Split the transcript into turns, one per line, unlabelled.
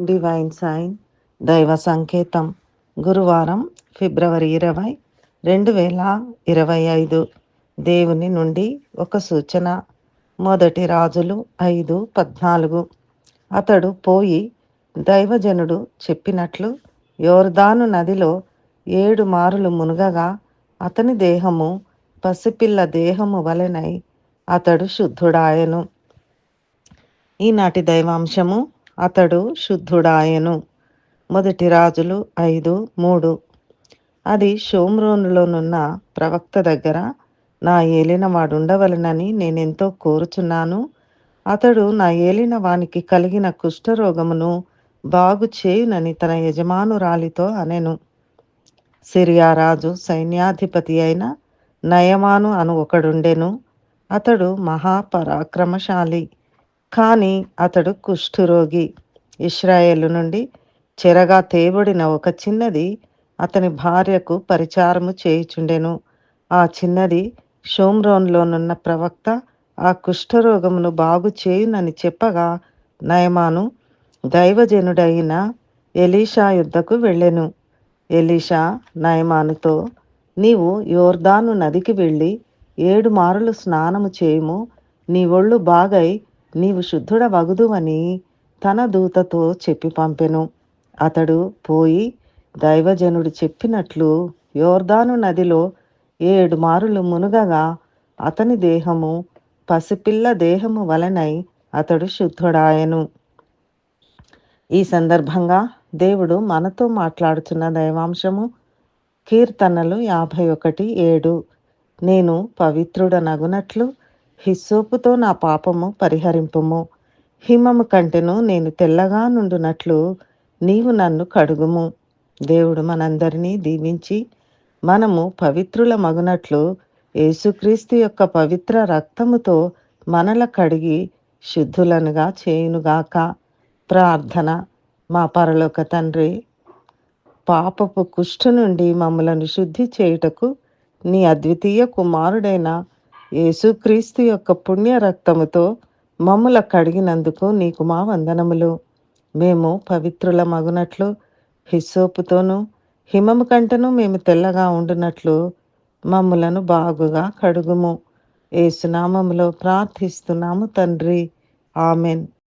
Divine sign దైవ సంకేతం గురువారం ఫిబ్రవరి ఇరవై రెండు వేల ఇరవై ఐదు. దేవుని నుండి ఒక సూచన. మొదటి రాజులు ఐదు పద్నాలుగు. అతడు పోయి దైవజనుడు చెప్పినట్లు యోర్దాను నదిలో ఏడు మారులు మునుగగా అతని దేహము పసిపిల్ల దేహము వలెనై అతడు శుద్ధుడాయను. ఈనాటి దైవాంశము అతడు శుద్ధుడాయను. మొదటి రాజులు ఐదు మూడు. అది షోమ్రోనులోనున్న ప్రవక్త దగ్గర నా ఏలిన వాడుండవలనని నేనెంతో కోరుచున్నాను. అతడు నా ఏలిన వానికి కలిగిన కుష్ఠరోగమును బాగు చేయునని తన యజమానురాలితో అనెను. సిరియా రాజు సైన్యాధిపతి అయిన నయమాను అను ఒకడుండెను. అతడు మహాపరాక్రమశాలి. కానీ అతడు కుష్ఠురోగి. ఇస్రాయేలు నుండి చెరగా తేబడిన ఒక చిన్నది అతని భార్యకు పరిచారము చేయుచుండెను. ఆ చిన్నది షోమ్రోన్లోనున్న ప్రవక్త ఆ కుష్ఠరోగమును బాగు చేయునని చెప్పగా నయమాను దైవజనుడైన ఎలీషా యుద్ధకు వెళ్ళెను. ఎలీషా నయమానుతో నీవు యోర్దాను నదికి వెళ్ళి ఏడు మారులు స్నానము చేయుము నీ ఒళ్ళు బాగై నీవు శుద్ధుడ వగుదువని తన దూతతో చెప్పి పంపెను. అతడు పోయి దైవజనుడు చెప్పినట్లు యోర్దాను నదిలో ఏడు మారులు మునుగగా అతని దేహము పసిపిల్ల దేహము వలనై అతడు శుద్ధుడాయను. ఈ సందర్భంగా దేవుడు మనతో మాట్లాడుతున్న దైవాంశము కీర్తనలు యాభై ఒకటి ఏడు. నేను పవిత్రుడనగునట్లు హిస్సోపుతో నా పాపము పరిహరింపుము. హిమము కంటెను నేను తెల్లగా నుండునట్లు నీవు నన్ను కడుగుము. దేవుడు మనందరినీ దీవించి మనము పవిత్రుల మగునట్లు యేసుక్రీస్తు యొక్క పవిత్ర రక్తముతో మనల కడిగి శుద్ధులనుగా చేయునుగాక. ప్రార్థన. మా పరలోక తండ్రి పాపపు కుష్ఠ నుండి మమ్మలను శుద్ధి చేయుటకు నీ అద్వితీయ కుమారుడైన యేసుక్రీస్తు యొక్క పుణ్య రక్తముతో మమ్ముల కడిగినందుకు నీకు మా వందనములు. మేము పవిత్రుల మగునట్లు హిస్సోపుతోనూ హిమము కంటను మేము తెల్లగా ఉండునట్లు మమ్ములను బాగుగా కడుగుము. ఏసునామములో ప్రార్థిస్తున్నాము తండ్రి. ఆమెన్.